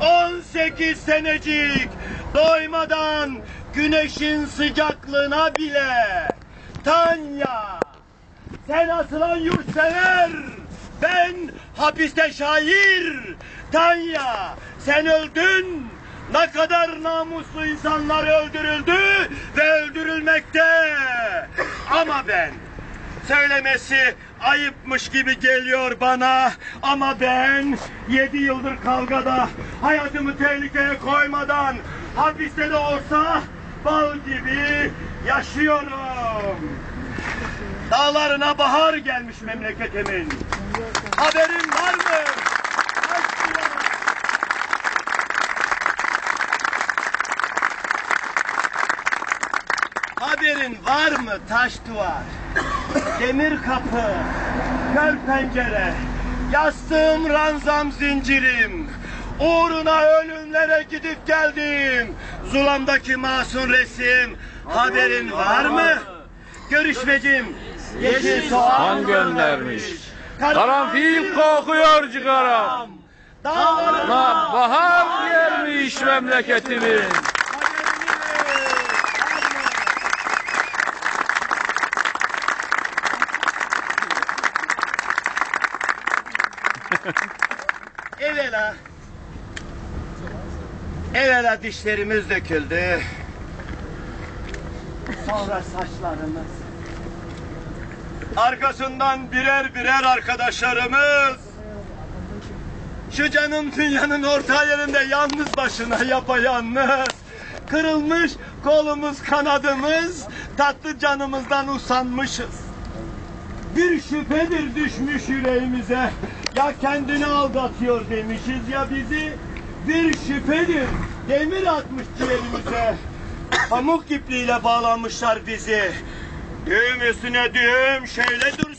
18 senecik doymadan güneşin sıcaklığına bile. Tanya sen asılan yurtsever ben hapiste şair. Tanya sen öldün ne kadar namuslu insanlar öldürüldü ve öldürülmekte. Ama ben söylemesi ayıpmış gibi geliyor bana ama ben yedi yıldır kavgada hayatımı tehlikeye koymadan hapiste de olsa bal gibi yaşıyorum. Dağlarına bahar gelmiş memleketimin. Haberin var mı? Haberin var mı taş duvar? Demir kapı, kör pencere, yastığım ranzam zincirim. Uğruna ölümlere gidip geldim. Zulamdaki masum resim. Haberin var mı? Görüşmecim yeşil soğan göndermiş. Karanfil kokuyor cigaram. Dağlarına Bahar gelmiş memleketimin. Evvela Evvela dişlerimiz döküldü. Sonra saçlarımız. Arkasından birer birer arkadaşlarımız. Şu canım dünyanın orta yerinde yalnız başına yapayalnız. Kırılmış kolumuz kanadımız. Tatlı canımızdan usanmışız. Bir şüphedir düşmüş yüreğimize. Ya kendini aldatıyor demişiz ya bizi. Bir şüphedir demir atmış ciğerimize. Pamuk ipliğiyle bağlamışlar bizi. Düğüm üstüne düğüm şöyle dur